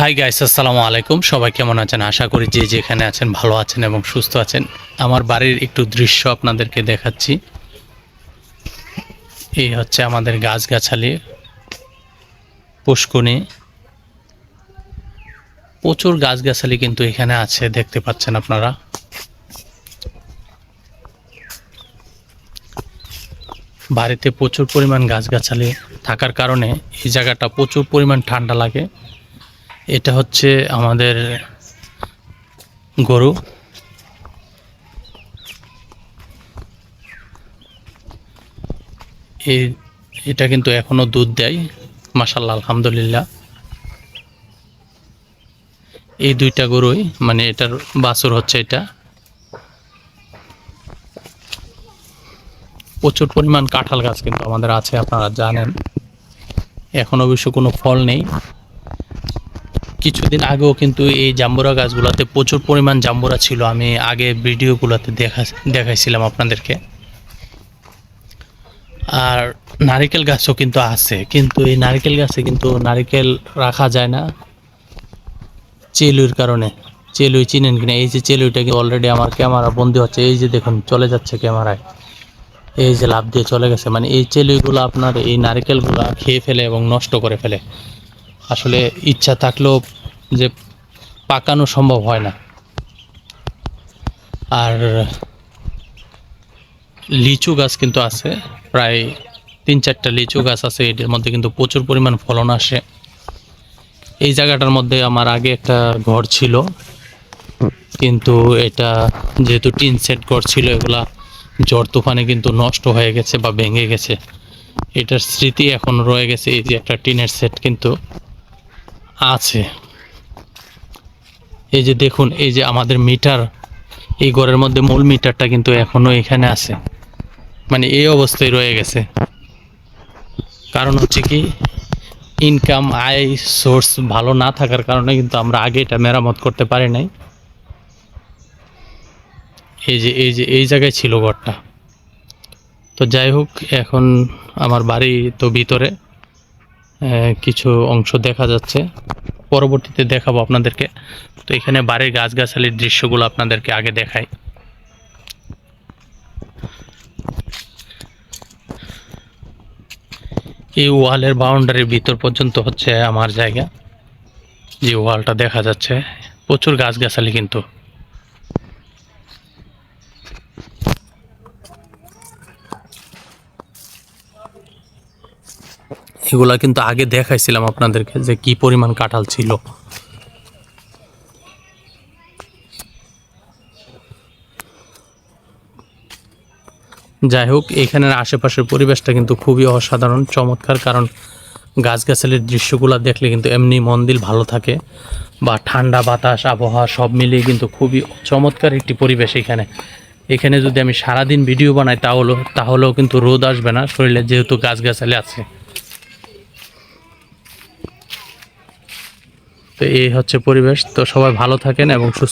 Hi guys আসসালামু আলাইকুম। সবাই কেমন আছেন? আশা করি যে যেখানে আছেন ভালো আছেন এবং সুস্থ আছেন। আমার বাড়ির একটু দৃশ্য আপনাদেরকে দেখাচ্ছি। এই হচ্ছে আমাদের গাছগাছালি পুষ্কুনি প্রচুর গাছগাছালি কিন্তু এখানে আছে, দেখতে পাচ্ছেন আপনারা। বাড়িতে প্রচুর পরিমাণ গাছগাছালি থাকার কারণে এই জায়গাটা প্রচুর পরিমাণ ঠান্ডা লাগে। এটা হচ্ছে আমাদের গরু। এই এটা কিন্তু এখনও দুধ দেয় মাসাল্লাহ আলহামদুলিল্লাহ। এই দুইটা গরুই মানে এটার বাছুর হচ্ছে এটা। প্রচুর পরিমাণ কাঁঠাল গাছ কিন্তু আমাদের আছে, আপনারা জানেন। এখন অবশ্য কোনো ফল নেই। কিছুদিন আগেও কিন্তু এই জাম্বুরা গাছগুলোতে প্রচুর পরিমাণ জাম্বুরা ছিল। আমি আগে ভিডিওগুলোতে দেখা, দেখাইছিলাম আপনাদেরকে। আর নারিকেল গাছও কিন্তু আছে, কিন্তু এই নারিকেল গাছে কিন্তু নারিকেল রাখা যায় না। চেলুর কারণে, চেলুই চিনেন কিনা? এই যে চেলুইটাকে অলরেডি আমার ক্যামেরা বন্দি হচ্ছে। এই যে দেখুন, চলে যাচ্ছে ক্যামেরায়। এই যে লাভ দিয়ে চলে গেছে। মানে এই চেলুইগুলো আপনার এই নারিকেলগুলো খেয়ে ফেলে এবং নষ্ট করে ফেলে। আসলে ইচ্ছা থাকলেও যে পাকানো সম্ভব হয় না। আর লিচু গাছ কিন্তু আছে, প্রায় তিন চারটা লিচু গাছ আছে এটার মধ্যে কিন্তু প্রচুর পরিমাণ ফলন আসে। এই জায়গাটার মধ্যে আমার আগে একটা ঘর ছিল, কিন্তু এটা যেহেতু টিন সেট ঘর ছিল, এগুলা ঝড় তুফানে কিন্তু নষ্ট হয়ে গেছে বা ভেঙে গেছে। এটার স্মৃতি এখন রয়ে গেছে, এই যে একটা টিনের সেট কিন্তু। আছে। এই যে দেখুন, এই যে আমাদের মিটার, এই ঘরের মধ্যে মূল মিটারটা কিন্তু এখনও এখানে আছে। মানে এই অবস্থায় রয়ে গেছে। কারণ হচ্ছে কি ইনকাম আয় সোর্স ভালো না থাকার কারণে কিন্তু আমরা আগে এটা মেরামত করতে পারি নাই। এই যে এই যে, এই জায়গায় ছিল ঘরটা। তো যাই হোক, এখন আমার বাড়ি তো ভিতরে। কিছু অংশ দেখা যাচ্ছে। পরবর্তীতে দেখাবো আপনাদেরকে। তো এখানে বাড়ির গাছগাছালির দৃশ্যগুলো আপনাদেরকে আগে দেখাই। এই ওয়ালের বাউন্ডারির ভিতর পর্যন্ত হচ্ছে আমার জায়গা। যে ওয়ালটা দেখা যাচ্ছে। প্রচুর গাছগাছালি কিন্তু। এগুলা কিন্তু আগে দেখাইছিলাম আপনাদেরকে যে কি পরিমাণ কাঁঠাল ছিল। যাই হোক এখানের আশেপাশের পরিবেশটা কিন্তু খুবই অসাধারণ, চমৎকার, কারণ গাছগাছালির দৃশ্যগুলো দেখলে কিন্তু এমনি মন দিল ভালো থাকে বা ঠান্ডা বাতাস, আবহাওয়া সব মিলিয়ে কিন্তু খুবই চমৎকার একটি পরিবেশ এখানে। এখানে যদি আমি সারাদিন ভিডিও বানাই তাহলেও তাহলেও কিন্তু রোদ আসবে না, শরীরে যেহেতু গাছগাছালি আছে। তো এই হচ্ছে পরিবেশ। তো সবাই ভালো থাকেন এবং সুস্থ